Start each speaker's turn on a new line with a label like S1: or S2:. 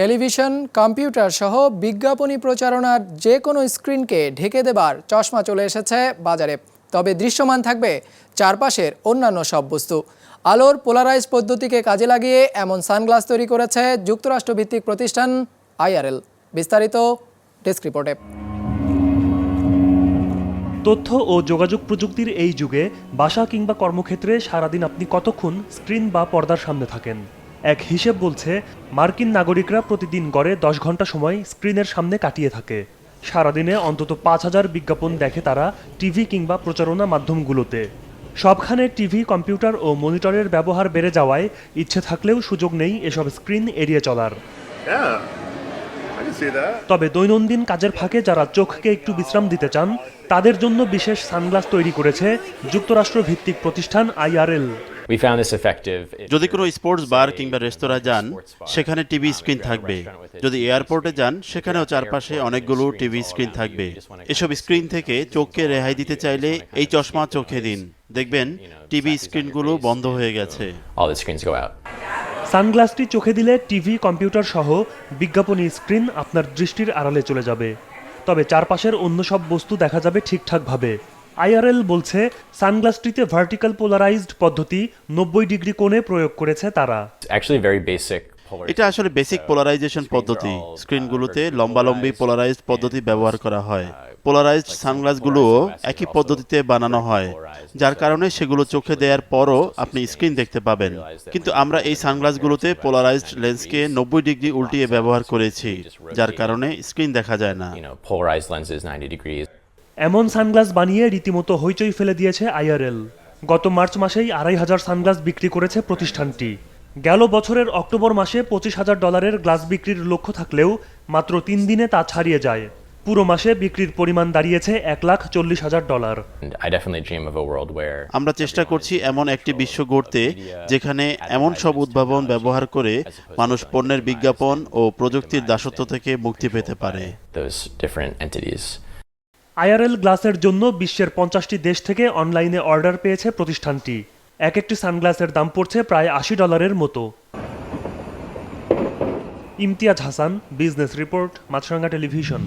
S1: Television, computer সহ বিজ্ঞাপনী প্রচারণার যে কোনো স্ক্রিনকে ঢেকে দেবার চশমা চলে এসেছে বাজারে। তবে দৃশ্যমান থাকবে চারপাশের অন্যান্য সব বস্তু। আলোর পোলারাইজ পদ্ধতিকে কাজে লাগিয়ে এমন সানগ্লাস তৈরি করেছে যুক্তরাষ্ট্রভিত্তিক প্রতিষ্ঠান আইআরএল। বিস্তারিত ডেস্ক রিপোর্টে।
S2: তথ্য ও যোগাযোগ প্রযুক্তির এই যুগে বাসা কিংবা কর্মক্ষেত্রে সারাদিন আপনি কতক্ষণ স্ক্রিন বা পর্দার সামনে থাকেন? এক হিসেব বলছে মার্কিন নাগরিকরা প্রতিদিন গড়ে দশ ঘণ্টা সময় স্ক্রিনের সামনে কাটিয়ে থাকে। সারাদিনে অন্তত পাঁচ হাজার বিজ্ঞাপন দেখে তারা টিভি কিংবা প্রচারণা মাধ্যমগুলোতে। সবখানে টিভি কম্পিউটার ও মনিটরের ব্যবহার বেড়ে যাওয়ায় ইচ্ছে থাকলেও সুযোগ নেই এসব স্ক্রিন এড়িয়ে চলার. তবে দৈনন্দিন কাজের ফাঁকে যারা চোখকে একটু বিশ্রাম দিতে চান তাদের জন্য বিশেষ সানগ্লাস তৈরি করেছে যুক্তরাষ্ট্র ভিত্তিক প্রতিষ্ঠান IRL
S3: We found this effective.
S4: যদি কোনো স্পোর্টস বার কিংবা রেস্তোরাঁ যান সেখানে টিভি স্ক্রিন থাকবে। যদি এয়ারপোর্টে যান সেখানেও চারপাশে অনেকগুলো টিভি স্ক্রিন থাকবে। এসব স্ক্রিন থেকে চোখকে রেহাই দিতে চাইলে এই চশমা চোখে দিন। দেখবেন টিভি স্ক্রিনগুলো বন্ধ হয়ে গেছে।
S3: all the screens go out.
S2: সানগ্লাসটি চোখে দিলে টিভি কম্পিউটার সহ বিজ্ঞাপনী স্ক্রিন আপনার দৃষ্টির আড়ালে চলে যাবে। তবে চারপাশের অন্য সব বস্তু দেখা যাবে ঠিকঠাকভাবে। আইআরএল বলছে সানগ্লাসটিতে ভার্টিক্যাল পোলারাইজড পদ্ধতি নব্বই ডিগ্রি কোণে প্রয়োগ করেছে তারা।
S3: It's actually very basic. polarization.
S4: এটা আসলে বেসিক পোলারাইজেশন পদ্ধতি। স্ক্রিনগুলোতে লম্বালম্বি পোলারাইজড পদ্ধতি ব্যবহার করা হয়। পোলারাইজড সানগ্লাসগুলোও একই পদ্ধতিতে বানানো হয়। যার কারণে সেগুলো চোখে দেওয়ার পরও আপনি স্ক্রিন দেখতে পাবেন। কিন্তু আমরা এই সানগ্লাসগুলোতে পোলারাইজড লেন্সকে নব্বই ডিগ্রি উল্টিয়ে ব্যবহার করেছি। যার কারণে স্ক্রিন দেখা যায় না।
S3: You know, polarized lenses 90 degrees.
S2: এমন সানগ্লাস বানিয়ে রীতিমতো হইচই ফেলে দিয়েছে আইআরএল গত মার্চ মাসেই আড়াই হাজার সানগ্লাস বিক্রি করেছে প্রতিষ্ঠানটি গেল বছরের অক্টোবর মাসে পঁচিশ হাজার ডলারের গ্লাস বিক্রির লক্ষ্য থাকলেও মাত্র তিন দিনে তা ছাড়িয়ে যায় পুরো মাসে বিক্রির পরিমাণ দাঁড়িয়েছে এক লাখ চল্লিশ হাজার ডলার
S4: আমরা চেষ্টা করছি এমন একটি বিশ্ব গড়তে যেখানে এমন সব উদ্ভাবন ব্যবহার করে মানুষ পণ্যের বিজ্ঞাপন ও প্রযুক্তির দাসত্ব থেকে মুক্তি পেতে পারে
S3: those different entities.
S2: আইআরএল গ্লাসের জন্য বিশ্বের পঞ্চাশটি দেশ থেকে অনলাইনে অর্ডার পেয়েছে প্রতিষ্ঠানটি। এক একটি সানগ্লাসের দাম পড়ছে প্রায় আশি ডলারের মতো। Imtiaz Hasan, business report, Maasranga television.